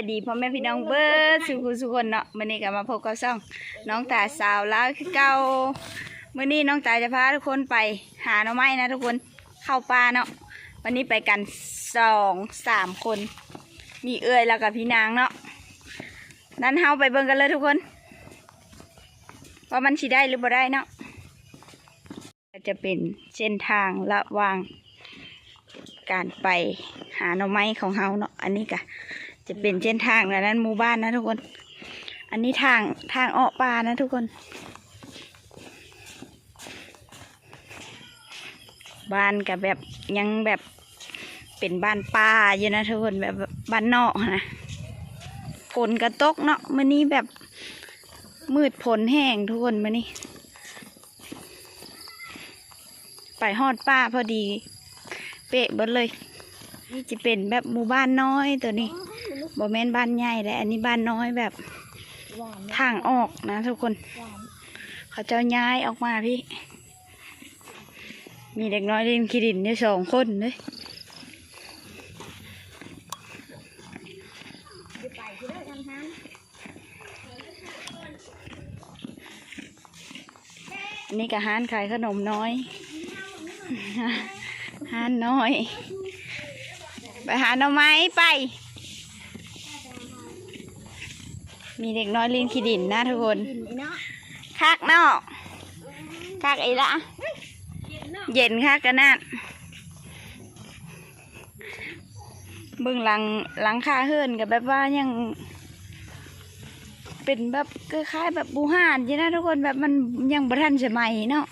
ายดีพ่อแม่พี่น้องเบิร์ดสุขุสุคนเนาะมื้อนี้ก็มาพบกับซ่อง น้องตาสาวแลาวคือเก่ามื้อนี้น้องตาจะพาทุกคนไปหาหน่อไม้นะทุกคนเข้าป่าเนาะวันนี้ไปกันสองสามคน มีเอื้อยแล้วกับพี่นางเนาะนั้นเฮาไปเบิ่งกันเลยทุกคนว่ามันสิได้หรือบ่ได้เนาะจะเป็นเส้นทางระหว่างการไปหาหน่อไม้ของเฮาเนาะอันนี้ก็ จะเป็นเส้นทางแล้วนั้นหมู่บ้านนะทุกคน อันนี้ทางทางออกป่านะทุกคน บ้านกับแบบยังแบบเป็นบ้านป่าอยู่นะทุกคนแบบบ้านนอกนะฝนกระตกเนาะมื่อนี้แบบมืดฝนแห้งทุกคนมื่อนี้ ไปฮอดป่าพอดี เป๊ะเบิดเลย นี่จะเป็นแบบหมู่บ้านน้อยตัวนี้บ่แม่นบ้านใหญ่และอันนี้บ้านน้อยแบบหวานทางออกนะทุกคนหวานเขาเจ้าย้ายออกมาพี่ มีเด็กน้อยเล่นขี้ดินเนี่ยสองคนเลยจะไปที่ได้ทำทานอันนี้ก็ห้านขายขนมน้อยห้านน้อย ไปหาหน่อไม้ไป มีเด็กน้อยเล่นขี้ดินนะทุกคนคักนาะคักอีละ เย็นคักกันนั่นเบื้องหลังหลังคาเฮิรนกับแบบว่ายัง เป็นแบบคล้ายๆแบบบูฮานใช่นะทุกคนแบบมันยังปรทันสมัยเนาะ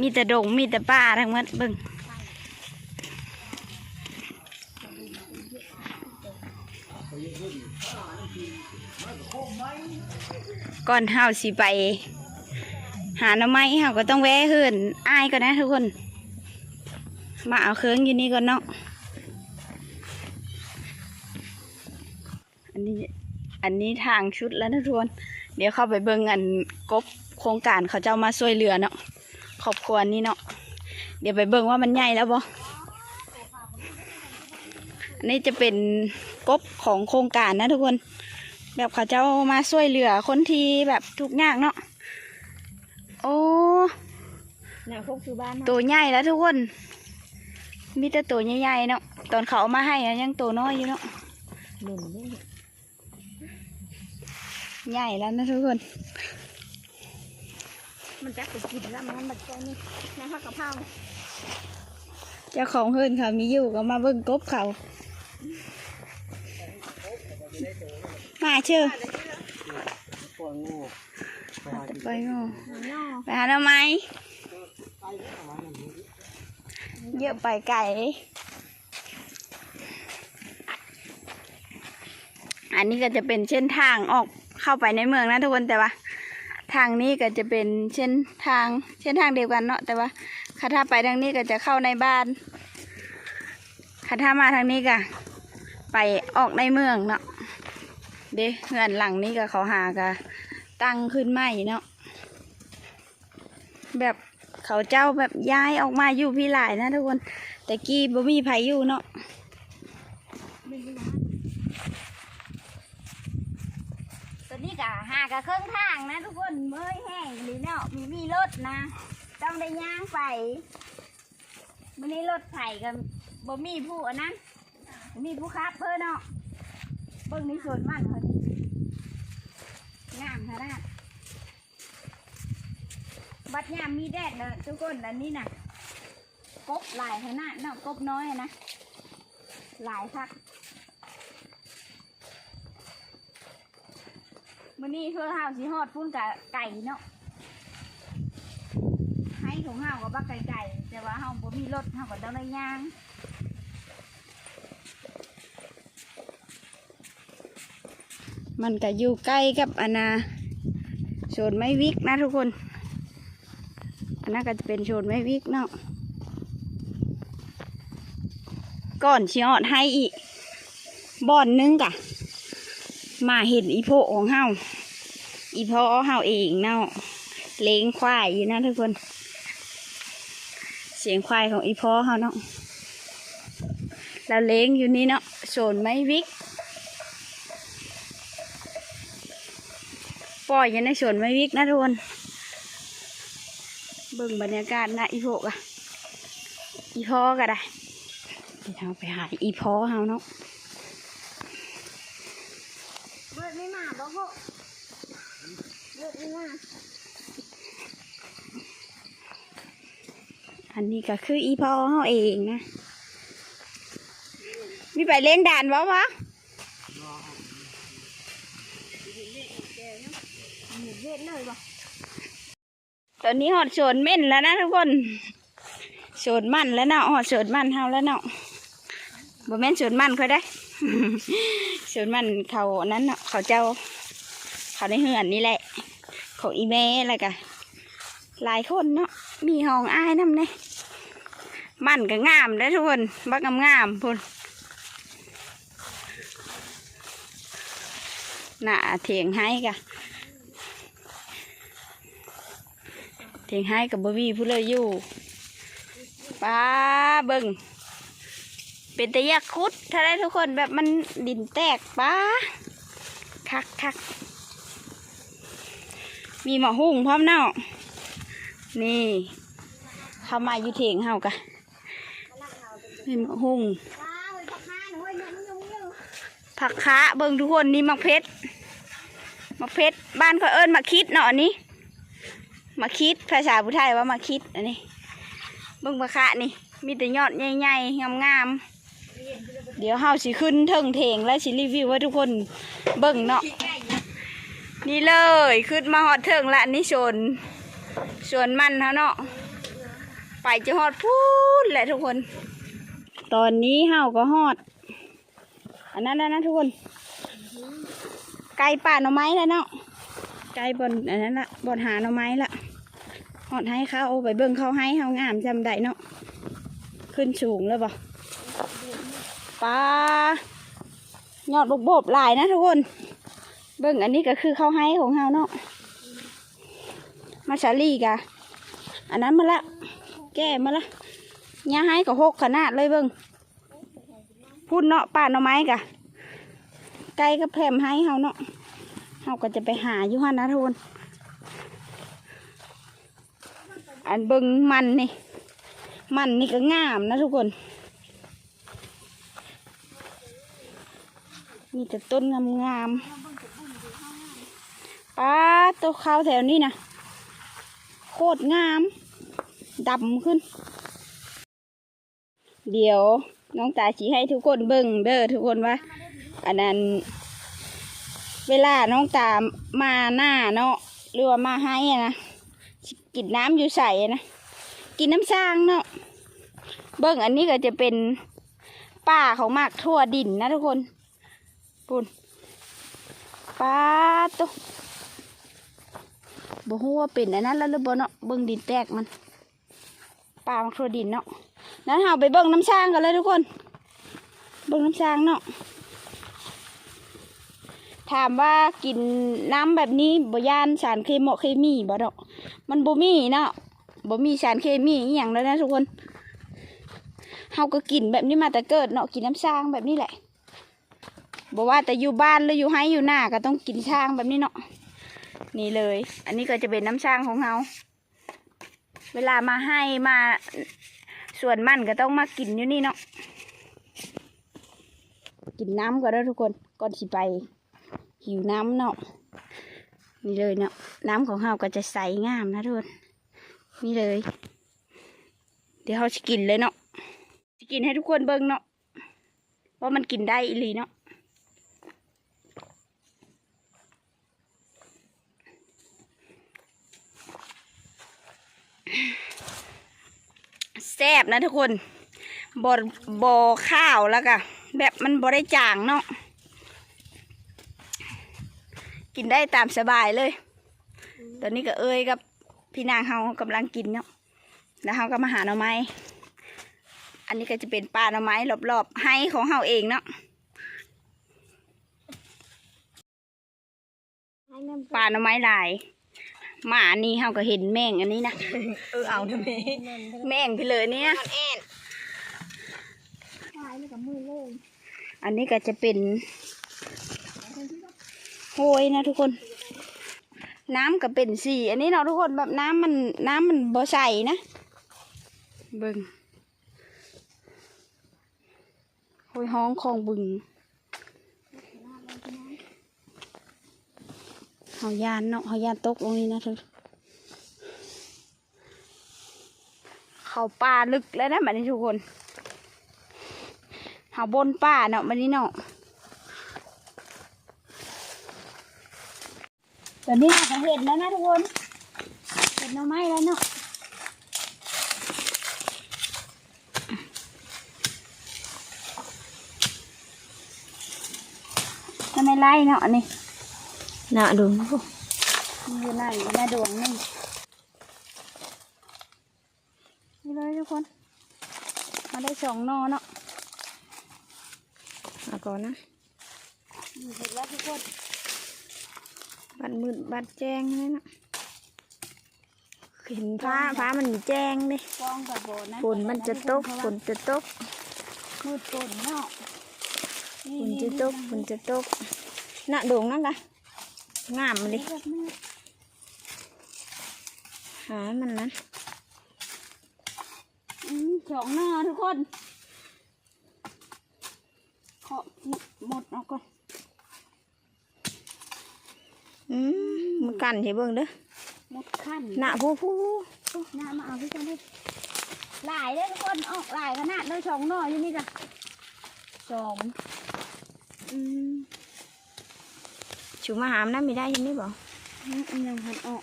มีแต่ดงมีแต่ป่าทั้งหมดเบิ่งก่อนเฮาสิไป หาหน่อไม้เฮาก็ต้องแวะเฮิรนอายก่อนนะทุกคน มาเอาเครื่องอยู่นี่ก่อนเนาะอันนี้อันนี้ทางชุดแล้วนะทุกคน เดี๋ยวเข้าไปเบิ่งอันกบโครงการเขาเจ้ามาช่วยเหลือเนาะ ครอบครัวนี้เนาะเดี๋ยวไปเบิ่งว่ามันใหญ่แล้วบ่อันนี้จะเป็นกบของโครงการนะทุกคน แบบเขาเจ้ามาช่วยเหลือคนที่แบบทุกข์ยากเนาะโอ้หน้าพวกคือบ้านเนาะตัวใหญ่แล้วทุกคนมีแต่ตัวใหญ่ๆเนาะตอนเขาเอามาให้อะยังตัวน้อยอยู่เนาะหนุนด้วยใหญ่แล้วนะทุกคน มันจะไปกินแล้วมันแบบนี้นะข้าวกะเพราเจ้าของเฮิรนเขามีอยู่ก็มาเบิ่งกบเขามาเชื่อจะไปงอเนาะไปหาทำไมเยอะไปไก่ อันนี้ก็จะเป็นเส้นทางออกเข้าไปในเมืองนะทุกคนแต่ว่า ทางนี้ก็จะเป็นเส้นทางเส้นทางเดียวกันเนาะแต่ว่าถ้าไปทางนี้ก็จะเข้าในบ้านถ้ามาทางนี้ก็ไปออกในเมืองเนาะเด้เงินหลังนี้ก็เขาหากะตั้งขึ้นใหม่เนาะแบบเขาเจ้าแบบย้ายออกมาอยู่พี่หลายนะทุกคนแต่กี้บ่มีไผอยู่เนาะ ตัวนี้กะ หากะเครื่องทางนะทุกคนเมื่อยแห้งหรือเนาะมีมีรถนะ ต้องได้ย่างไปมันนี้รถไผ่กับบ่มีผู้อันนั้นมีผู้ขับเพิ่นเนาะเบิ่งในสวนมันเขางามขนาดบัดยามมีแดดเลยทุกคนอันนี้น่ะกบหลายขนาดเนาะกบน้อยอะนะหลายคัก มื่อนี้เพื่อห้าวสิฮอดพุ่นกับไก่เนาะให้ของห้าวกับบักไก่ไก่แต่ว่าห้าวบ่มีรถห้าวก็ต้องได้ย่างมันก็อยู่ใกล้กับอนนาโซนไม้วิกนะทุกคนอันนั้นก็จะเป็นโซนไม้วิกเนาะก่อนชิออดให้อีกบ่อนนึงกะ มาเห็นอีโพของเฮาอีพ่อเฮาเองเนาะเลี้ยงควายอยู่นะทุกคน เสียงควายของอีพ่อเฮาเนาะแล้วเล้งอยู่นี่เนาะโซนไม้วิกปล่อยอยู่ในโซนไม้วิกนะทุกคนเบิ่งบรรยากาศนะอีโพกอะอีพอก็ได้เดี๋ยวเราไปหาอีพอเฮาเนาะ เบิดไม่มาบ่พวกเบิดไม่มาอันนี้ก็คืออีพอเฮาเองนะ มีไปเล่นด่านวะวะหมูเบ็ดเลยบ่ตอนนี้หอดโฉนเม่นแล้วนะทุกคนโฉนมันแล้วเนาะหอดโฉนมันเฮาแล้วเนาะบ่แม่นโฉนมันเขาได้ โฉนมันเขานั้นเนาะเขาเจ้า เขาในเหือนนี่แหละเขาอีเมอะไรกะหลายคนเนาะมีห้องอ้ายน้ำเนี่ยมันก็งามได้ทุกคนบักงามงามๆพุ่นหน้าเถียงให้กะเถียงให้กับบวีผู้เลยอยู่ป้าเบิง เป็นตะยักคุด ถ้าได้ทุกคนแบบมันดินแตกป้าคักคักมีหมอหุ่งพร้อมเนาะนี่ เข้ามาอยู่เถียงเฮากะมีหมอหุ่งว้าวไอ้ผักข้าหนูไอ้เนี่ยมันยุ่งผักคะเบิงทุกคนนี่มักเพชรมักเพชรบ้านเขาเอิ้นมาคิดเนาะอันนี้มาคิดภาษาพุไทยว่ามาคิดอันนี้เบิงผักคะนี่มีแต่ยอดใหญ่ๆงามๆ เดี๋ยวเฮาสิขึ้นเทิงเถงและสิรีวิวให้ทุกคนเบิ่งเนาะนี่เลยขึ้นมาฮอดเทิงละอันนี่สวนสวนมันเขาเนาะไปจะฮอดพูดแหละทุกคน ตอนนี้เฮาก็ฮอด อันนั้นแล้วนะทุกคนไก่ป่าหน่อไม้แล้วเนาะไก่บนอันนั้นละบนหาหน่อไม้ละหอดให้เขาเอาไปเบิ่งเขาให้เขางามจำได้เนาะขึ้นสูงแล้วบ่ ปลายอดบบๆหลายนะทุกคน เบิ่งอันนี้ก็คือเขาให้ของเฮาเนาะมาชาลีกะอันนั้นมาละ แก้มาละย่าให้ก็หกขนาดเลยเบิ่งพูดเนาะป่าหน่อไม้กะไก่ก็แพรมให้เฮาเนาะเฮาก็จะไปหาอยู่หันนะทุกคนอันเบิงมันนี่ มันนี่ก็งามนะทุกคน มีแต่ต้นงามๆป้าตัวขาวแถวนี้นะโคตรงามดำขึ้น เดี๋ยวน้องตาชี้ให้ทุกคนเบิ่งเด้อทุกคนว่า อันนั้น เวลาน้องตามาหน้าเนาะหรือว่ามาให้นะกินน้ำอยู่ใส่นะกินน้ำสร้างเนาะเบิ่งอันนี้ก็จะเป็นป่าของมากทั่วดินนะทุกคน ปุ่นป้าตัวบ่ฮู้ว่าเป็นอันนั้นแล้วหรือบ่เนาะเบิ่งดินแตกมันป่ามักทั่วดินเนาะนั้นเราไปเบิ่งน้ำสร้างกันเลยทุกคน เบิ่งน้ำสร้างเนาะถามว่ากินน้ำแบบนี้บ่ยานสารเคมีเคมีบ่ดอกมันบ่มีเนาะบ่มีสารเคมีอหย่างแล้วนะทุกคนเฮาก็กินแบบนี้มาแต่เกิดเนาะกินน้ำสร้างแบบนี้แหละ บ่ว่าแต่อยู่บ้านหรืออยู่ไห้อยู่หน้าก็ต้องกินช้างแบบนี้เนาะนี่เลย อันนี้ก็จะเป็นน้ำช้างของเฮาเวลามาให้มาส่วนมันก็ต้องมากินอยู่นี่เนาะกินน้ำก่อนเด้อทุกคนก่อนสิไป หิวน้ำเนาะนี่เลยเนาะน้ำของเฮาก็จะใสงามนะทุกคนนี่เลย เดี๋ยวเราจะกินเลยเนาะจะกินให้ทุกคนเบิ่งเนาะว่ามันกินได้อีหลีเนาะ แซ่ บนะทุกคนบดบอข้าวแล้วก็แบบมันบอได้จางเนาะกินได้ตามสบายเลย ตอนนี้ก็เอ้ยกับพี่นางเฮากำลังกินเนาะแล้วเฮาก็มาหาหน่อไม้ อันนี้ก็จะเป็นปลาหน่อไม้รอบๆให้ของเฮาเองเนาะให้แม่ปลาหน่อไม้ลาย หมานี่เฮาก็เห็นแม่งอันนี้นะเออเอาทำไมแม่งไปเลยเนี่ยตายเลยกับมือเลยอันนี้ก็จะเป็นโหยนะทุกคน น้ำก็เป็นสีอันนี้เนาะทุกคนแบบน้ำมันน้ำมันบ่ใสนะเบิ่งโหยห้องคลองบึง เฮายานเนาะเฮายานตกลงนี้นะเธอเขาป่าลึกแล้วนะบันี้ทุกคนเฮาบนป่าเนาะบัดนี้เนาะตอนนี้เราเห็นแล้วนะทุกคน เห็นหน่อไม้แล้วเนาะทำไมไล่เนาะอัน นี้น่าดูมีอยู่ไหนแม่ดวงนี่นี่เลยทุกคน มาได้สองหนอเนาะเอาก่อนนะเห็นแล้วทุกคนบัดมืดบัดแจ้งเลยนะเห็นฟ้าฟ้ามันแจ้งเลยกองกับโบนะฝนมันจะตกฝนจะตกมืดฝนเนาะฝนจะตกฝนจะตกน่ะดงนั่นกะ งามเลยแบบมืดหามันนั้นอืมสองหน้าทุกคนเคาะหมดเอาก่อนอืมมันกันเห็นเบิ่งเด้อหมดขั้นน่ะผู้ผู้หน้ามาเอาพี่กันดิหลายเลยทุกคนออกหลายขนาดเลยสองหน่ออยู่นี่จ้ะสองอืม ชูมาหามน้ำไม่ได้ยังไม่บอกอันยังหันออก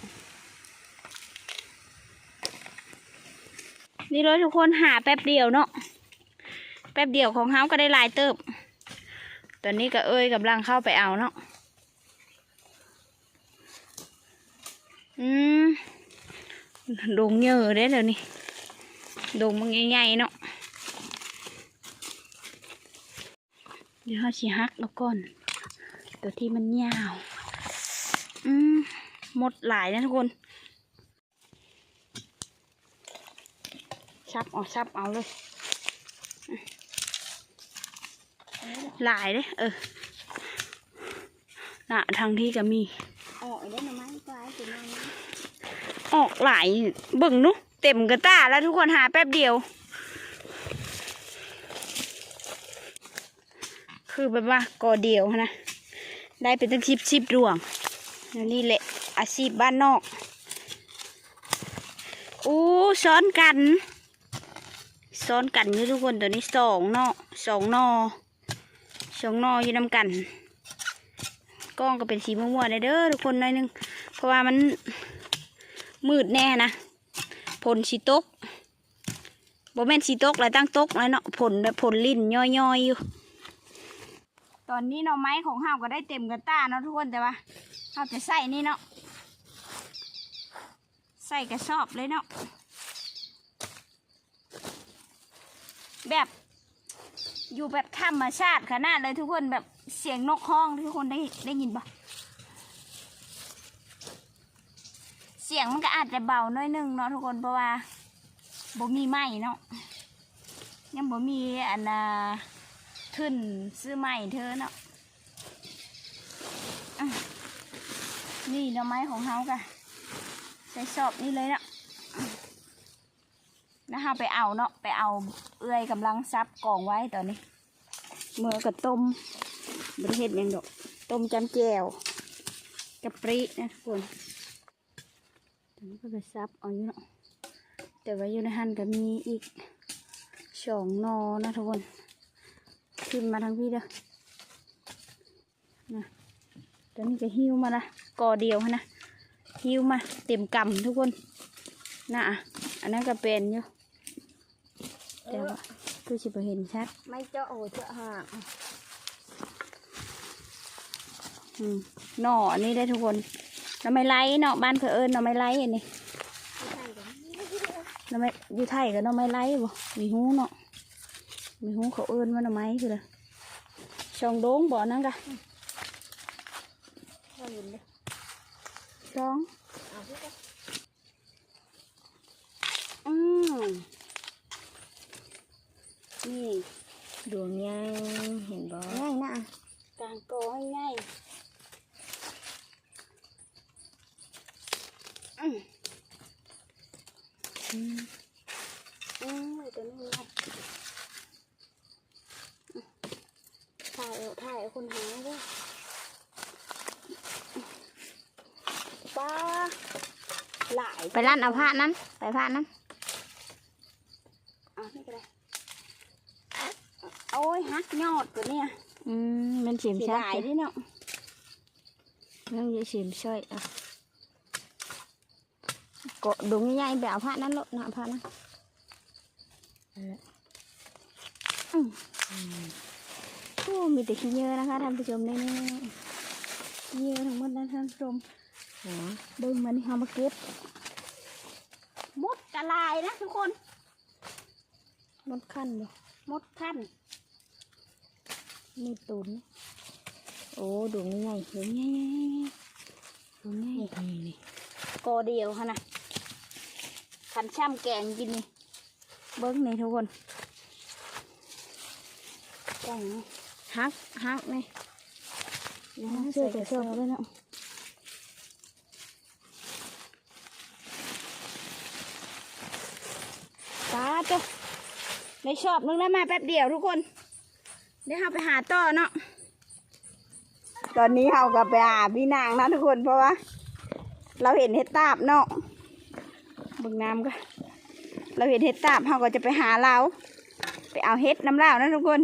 นี่เลยทุกคนหาแป๊บเดียวเนาะ แป๊บเดียวของเฮาก็ได้หลายเติบ ตอนนี้ก็เอ้ยกำลังเข้าไปเอาเนาะ อืมดงเยอะเด้เดี๋ยวนี้ดงมันใหญ่ๆเนาะ เดี๋ยวเขาสิฮักแล้วก่อน ตัวที่มันยาวอืมหมดหลายนะทุกคน ชับเอาชับเอาเลย หลายเลยเออน่ะทางที่ก็มี ออกได้หน่อไม้ปลายถึงนั้นออกหลายเบิ่งนุเต็มกระตาแล้วทุกคนหาแป๊บเดียว คือแบบว่ากอเดียวนะ ได้เป็นตั้งชิบชิบดวงนี่แหละอาชีพบ้านนอกอู้ซ้อนกัน ซ้อนกันอยู่ทุกคนตัวนี้สองนาะสองนอสองนออยู่นำกันกล้องก็เป็นสีม่วงๆเลยเด้อทุกคนหน่อยหนึงเพราะว่ามันมืดแน่นะผลสีตกโบแมนสีตกเลยตั้งตกเลยเนาะผลแบบผลลิ้นย่อยๆอยู่ ตอนนี้เนาะไม้ของห้าวก็ได้เต็มกระต้าเนาะทุกคนแต่ว่าห้าวจะใส่นี่เนาะใส่กระสอบเลยเนาะแบบอยู่แบบธรรมชาติขนาดเลยทุกคนแบบเสียงนกห้องทุกคนได้ได้ยินปะเสียงมันก็อาจจะเบาหน้อยหนึงเนาะทุกคนเพราะว่าบ่มีไม้เนาะยังบ่มีอันน่ะ ขึ้นซื้อไม้เธอเนาะนี่เนาะไม้ของเฮากะใส่สอบนี่เลยเนาะนะคะไปเอาเนาะไปเอาเอื้อยกำลังซับกองไว้ตอนนี้เมื่อกับต้มบริเฮ็ดยังดอกต้มจำแจวกะปรินะทุกคนตอนนี้ก็ไปซับเอาอยู่เนาะแต่ว่าอยู่ในหันก็มีอีกสองนอนะทุกคน ขึ้นมาทางพี่เด้อนะตอนนี้ก็หิ้วมาละกอเดียวหั้นนะหิ้วมาเต็มกำทุกคนนะอะอันนั้นก็เป็นอยู่แต่ว่าคือสิบเห็นชัด ไม่เจาะโอ้เจาะห่างอืมหน่ออันนี้ได้ทุกคนหน่อไม้ไล่เนาะบ้านเพื่อเอิญหน่อไม้ไล่อันนี้ใช่กันหน่อไม้อยู่ไทยกับหน่อไม้ไล่บ่มีหูเนาะ mình không khẩu ơn mà nó máy rồi tròn đốn bỏ nó ra. Tròn, uhm. Nhi, đường nhang hình bó. Ngay nè. Càng có ngay ไปร้านเอาผ้านั้น ไปผ้านั้นอะนี่ก็ได้โอ้ยฮักยอดตัวเนี้ยอืมมันฉิมเสียชักดายดิเนาะมันจะฉิมช่วยอะกดดุงใหญ่ๆไปเอาผ้านั้นลดนะเอาผ้านั้นอืมโอ้มีแต่ขี้เยอะนะคะท่านผู้ชมนี่นี่นี่เยอะทั้งหมดนะท่านผู้ชมโอ้เบิ่งมันเอามาเก็บ มดกระลายนะทุกคน มดขั้นบ่มดขั้นมีตุนโอ้ดุงใหญ่ๆดุงใหญ่ๆดุงใหญ่นี่นี่กอเดียวค่ะนะขันช่ำแกงกินนี่ เบิ้งนี่ทุกคนแกงนี่ฮักฮักนี่นะใส่กระสอบด้วยเนาะ ตาจ้ะได้ชอบนึงแล้วมาแป๊บเดียวทุกคนเดี๋ยวเราไปหาต่อเนาะตอนนี้เราก็ไปหาพี่นางนะทุกคนเพราะว่า เราเห็นเห็ดตาบเนาะบึงน้ำก็เราเห็นเห็ดตาบเราก็จะไปหาเราไปเอาเห็ดน้ำเล่านะทุกคน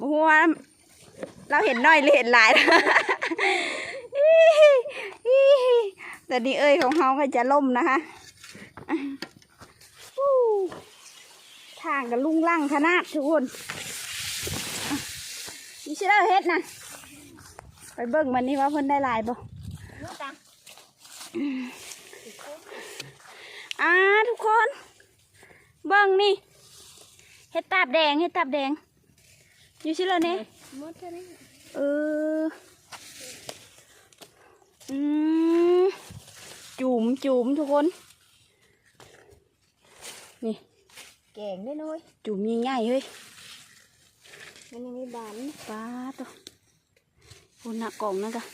บัวเราเห็นน้อยหรือเห็นหลายแต่นี่เอ้ยของเขาก็จะล่มนะคะอู้ ทางกับลุงลั่งขนาดทุกคนนี่ช่เราเฮ็ดนะไปเบิ่งมันนี่ว่าเพิ่นได้ลายบ่อ่าทุกคน เบิ่งนี่เห็ดตาบแดงเห็ดตาบแดง อยู่ชิเลยเนี่ยเอออืมจุ๋มจุ๋มทุกคน แกงได้น้อยจุ๋มใหญ่ๆเฮ้ยมันยังมีบานป้าตัวคนหนักกล่องนั่นกะ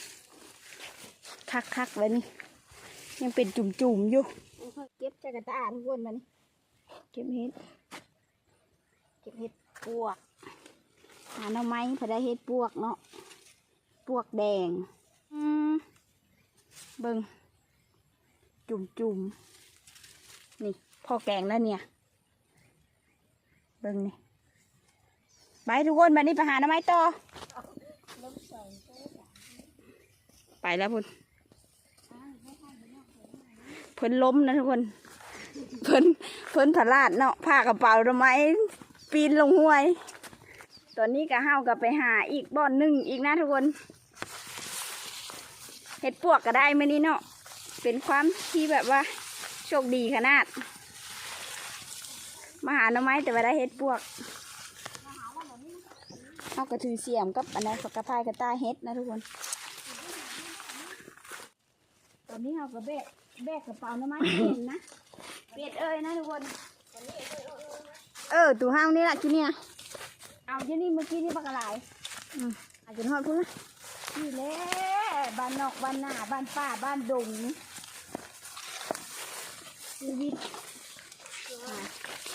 คักคักๆไว้นี่ยังเป็นจุ่มจุ่มๆอยู่เก็บจากกระตาทุกคนมันเก็บเห็ดเก็บเห็ดปวกหาหน่อไม้พอได้เห็ดปวกเนาะปวกแดงอืมเบิงจุ่มจุ่มๆนี่พอแกงแล้วเนี่ย เบิงนี่ไปทุกคนมานี่ไปหาหน่อไม้ต่อ ไปแล้วพุ่นเพิ่นล้มนะทุกคน เพิ่นเพิ่นผลาดเนาะผ้ากระเป๋าทำไม้ปีนลงห้วย ตอนนี้ก็ห้ากับไปหาอีกบ่อนหนึ่งอีกนะทุกคนเห็ดปวกก็ได้ไหมนี่เนาะเป็นความที่แบบว่าโชคดีขนาด มาหาหน่อไม้แต่ว่าได้เห็ดปวกเขาก็ถือเสียมกับอันนั้นกระพายกระตายเห็ดนะทุกคน ตอนนี้เราก็แบกแบกกระเป๋าหน่อไม้เห็นนะเป็ดเอ้ยนะทุกคน เออตูห้างนี่แหละที่เนี่ยเอาที่นี่เมื่อกี้นี่ปลากระไหลอืมอาจจะทอดพุ่นละนี่แหละบ้านนอกบ้านหน้าบ้านป่าบ้านดงชีวิตอะเ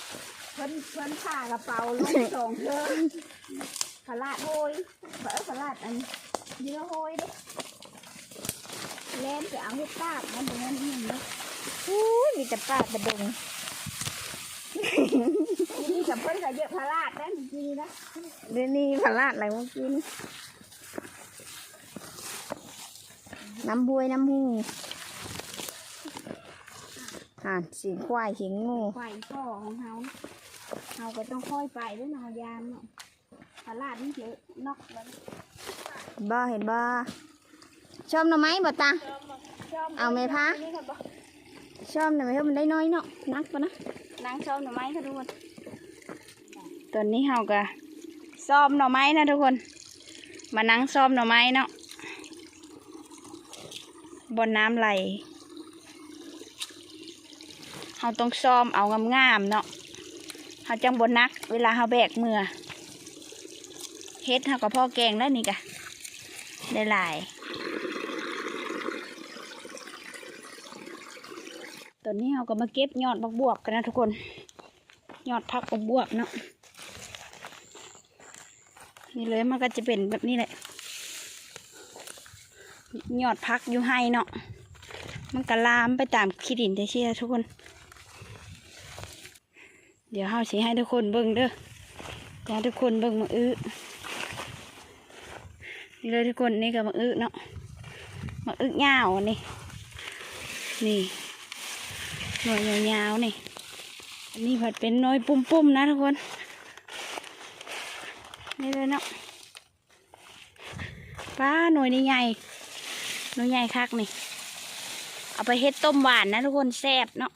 พิ่นเพิ่นผ่ากระเป๋าลงสองเทิงผลาดโหยเปิดผลาดอันเยอะโหยเด้เล่นไปเอาเห็ดตาบมันเป็นเงินนี่เนาะอู้ยมีแต่ป่าแต่ดงนี่กับเพิ่นก็เยอะพลาดนะจริงๆนะเดี๋ยวนี้ผลาดอะไรเมื่อกี้นี่น้ำบวยน้ำหูอ่านสีควายสีงูควายพ่อของเฮา เฮาก็ต้องค่อยไปด้วยเนาะยามเนาะพลาดนี่เยอะนอกแล้วบ่เห็นบ่ชอบหน่อไม้บ่ตาเอาไหมคะชอบหน่อไม้เพราะมันได้น้อยเนาะนักปะนะนางชอบหน่อไม้ค่ะทุกคนตอนนี้เฮาก็ซ้อมหน่อไม้นะทุกคน มานั่งซ้อมหน่อไม้เนาะบนน้ำไหลเฮาต้องซ้อมเอางามๆเนาะ เฮาจังบนนัก เวลาเฮาแบกเมือเฮ็ดเฮากับพ่อแกงแล้นี่กะได้หลายตอนนี้เราก็มาเก็บยอดบักบวบกันนะทุกคน ยอดพักบักบวบเนาะนี่เลยมันก็จะเป็นแบบนี้แหละ ยอดพักอยู่ให้เนาะมันก็ลามไปตามขี้ดินได้เชียทุกคน เดี๋ยวเฮาสิให้ทุกคนเบิ่งเด้อจะให้ทุกคนเบิ่งมาอื้อนี่เลยทุกคนนี่ก็มาอือเนาะมาอึยาวนี่นี่หน่วยยาวๆนี่อันนี้ผัดเป็นหน้อยปุ่มๆนะทุกคนนี่เลยเนาะป้าหน่วยนี่ใหญ่หน่วยใหญ่คักนี่เอาไปเฮ็ดต้มหวานนะทุกคนแซ่บเนาะ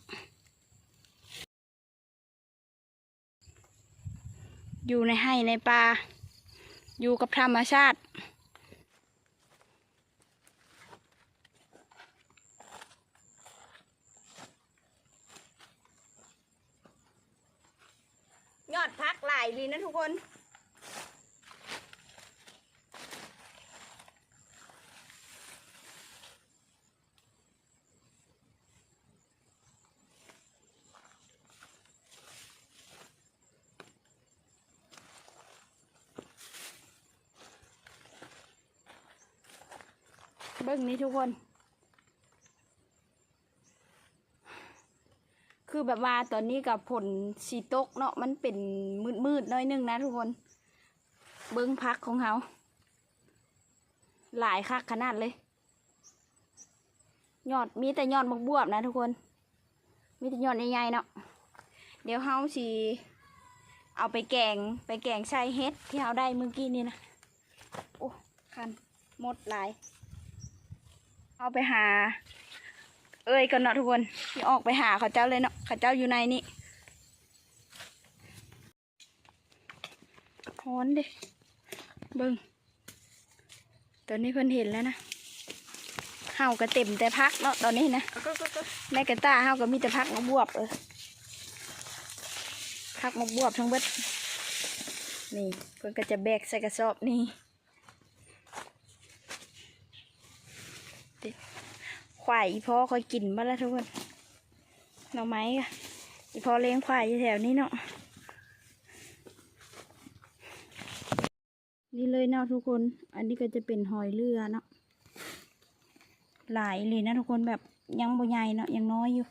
อยู่ในไห้ในป่าอยู่กับธรรมชาติ ยอดพักหลายดีนะทุกคน เบิ้งนี้ทุกคน คือแบบว่าตอนนี้กับผลสีตกเนาะมันเป็นมืดมืดๆน้อยหนึงนะทุกคน เบิ้งพักของเขาหลายคักขนาดเลย ยอดมีแต่ยอดบกบวบนะทุกคน มีแต่ยอดใหญ่ๆเนาะ เดี๋ยวเฮาสิเอาไปแกงไปแกงใส่เฮ็ดที่เฮาได้เมื่อกี้นี่นะ โอ้ คัน หมดหลาย เอาไปหา เอ้ยก่อนเนาะทุกคนที่ออกไปหาเขาเจ้าเลยเนาะเขาเจ้าอยู่ในนี่ฮ้อนด้เบิ้งตอนนี้เพิ่นเห็นแล้วนะเฮาก็เต็มแต่พักเนาะตอนนี้นะในกระตาเฮาก็มีแต่พักมะบวบเออพักมะบวบทั้งเบิดนี่เพิ่นก็จะแบกใส่กระสอบนี่ ควายอีพ่อคอยกินมาแล้วทุกคนหน่อไม้ค่ะอีพ่อเลี้ยงควายอยู่แถวนี้เนาะนี่เลยเนาะทุกคน อันนี้ก็จะเป็นหอยเรือเนาะหลายเลยนะทุกคนแบบยังบ่ใหญ่เนาะยังน้อยอยู่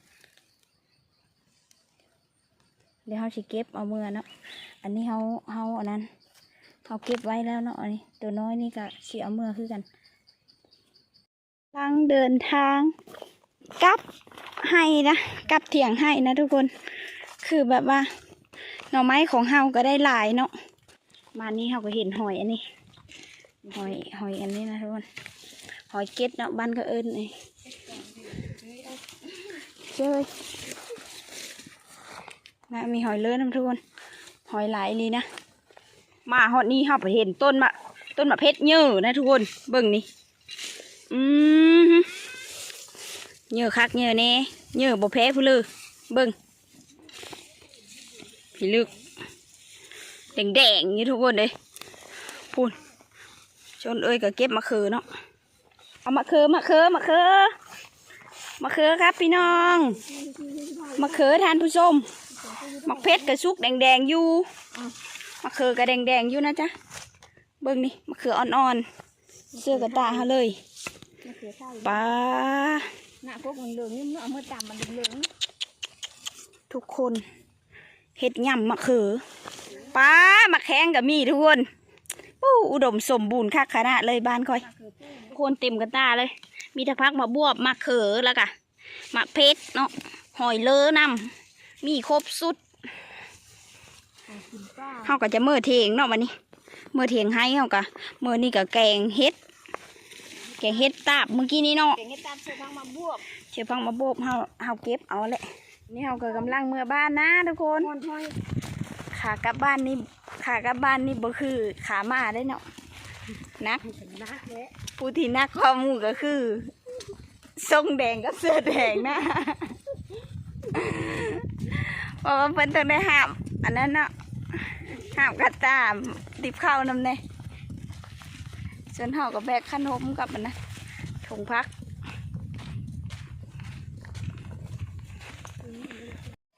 เดี๋ยวเขาสิเก็บเอาเมื่อเนาะอันนี้เขาเขาอันนั้นเขาเก็บไว้แล้วเนาะอันนี้ตัวน้อยนี่ก็สิเอาเมื่อคือกัน ทางเดินทางกลับให้นะกลับเถียงให้นะทุกคน คือแบบว่า หน่อไม้ของเฮาก็ได้หลายเนาะมานี้เฮาก็เห็นหอยอันนี้ หอยหอยอันนี้นะทุกคน หอยเก็ดเนาะบ้านก็เอิญนี่เจ้ยนะมีหอยเลือนะทุกคน หอยหลายเลยนะ มาหอดนี้เฮาไปเห็นต้นมะต้นมะเพชรเยอะนะทุกคน เบิ่งนี่ อืมเยื่อคักเยื่อแน่เยื่อบ่แพ้ผู้ลือเบิ่งพี่ลึกแดงแดงๆนี่ทุกคนเลยพูนชนเอ้ยก็เก็บมะเขือเนาะเอามะเขือมะเขือมะเขือมะเขือครับพี่น้องมะเขือทานผู้ชมมะเพชรกับซุกแดงแดงๆอยู่มะเขือกับแดงแดงๆอยู่นะจ๊ะเบิ่งนี่มะเขืออ่อนๆเสื้อกระตาเขาเลย ปลาหน้าพวกมันเหลืองนี่มันเอามือตำมันเหลืองทุกคนเห็ดย่ำมะเขือปลามาแข้งกับมีทุกคนอู้อุดมสมบูรณ์คักขนาดเลยบ้านคอยมะเขือเทศทุกคนเต็มกันตาเลย มีแตะพักมาบวบมะเขือแล้วกะมะเพชรเนาะหอยเลอนำมีครบสุดของกินป้าเฮาก็จะเมื่อเทียงเนาะวันนี้ เมื่อเทียงให้เฮากะเมื่อนี่ก็แกงเฮ็ด แกงเฮ็ดตาบเมื่อกี้นี้เนาะเก่งให้ตามเสื้อผ้ามาบวบเชื่อฟังมาโบบเฮาเฮาเก็บเอาแหละนี่เฮาก็กำลังเมื่อบ้านนะทุกคนนอนห้อยขากลับบ้านนี่ขากลับบ้านนี่บ่คือขามาได้เนาะนักนักแหละผู้ที่นักความหมู่ก็คือทรงแดงกับเสื้อแดงนะเพราะว่าเพิ่นต้องได้ห้าม อันนั้นเนาะห้ามกระตามติบเข้านำเน่ ส่วนเฮาก็แบกขนมกับมันนะถุงพัก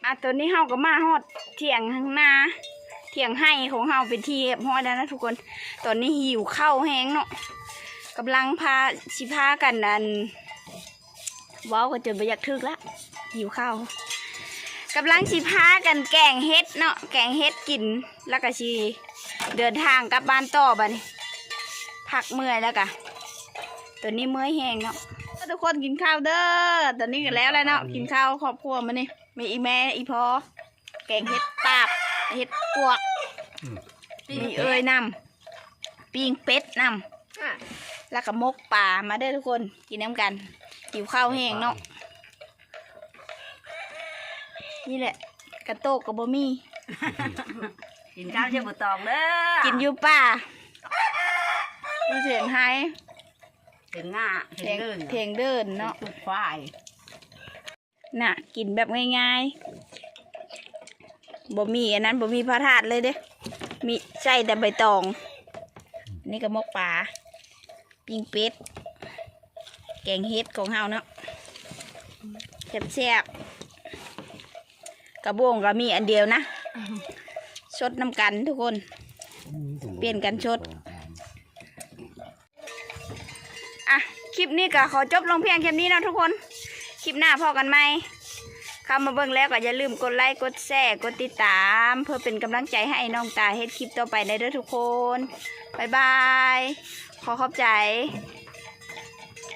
อะตัวนี้เฮาก็มาฮอดเถียงข้างหน้าเถียงให้ของเฮาเป็นที่เรียบร้อยแล้วนะทุกคน ตอนนี้หิวข้าวแห้งเนาะกำลังพาชิพากันนันว้าวก็จนไปอยากทึกละหิวข้าวกำลังชิพากันแกงเฮ็ดเนาะแกงเฮ็ดกิน แล้วก็ชีเดินทางกลับบ้านต่อบัดนี้ พักเมื่อยแล้วกะตัวนี้เมื่อยแห้งเนาะทุกคนกินข้าวเด้อตอนนี้กันแล้วแล้วเนาะกินข้าวครอบครัวมานี่มีอีแม่อีพอแกงเฮ็ดปาบเฮ็ดปวกมีเอ้ยนำปิ้งเป็ดนำแล้วก็มกป่ามาเด้อทุกคนกินน้ำกันหิวข้าวแห้งเนาะนี่แหละกระโตกกับบะมี่กินข้าวเชื่อบุตองเด้อกินอยู่ป่า ดูเถียงไฮถึงง่าเถีถึยงงเดินเถียงเดินเนาะเนาะตุกควายน่ะ กินแบบง่ายๆบ่มีอันนั้นบ่มีพระธาตุเลยเด้มีใส่แต่ใบตอง นี่ก็มกป่าปิ้งเป็ด แกงเฮ็ดของเฮาเนาะแซ่บๆกระบวงก็มีอันเดียวนะชดน้ำกันทุกคน เปลี่ยนกันชด อะ ค ลิปนี้ก็ขอจบลงเพียงแค่นี้นะทุกคน คลิปหน้าพอกันไหมเข้ามาเบิ่งแล้วก็อย่าลืมกดไลค์ กดแชร์ กดติดตาม เพื่อเป็นกำลังใจให้น้องตาเฮ็ดคลิปต่อไปในเด้อทุกคน บ๊ายบาย ขอขอบใจ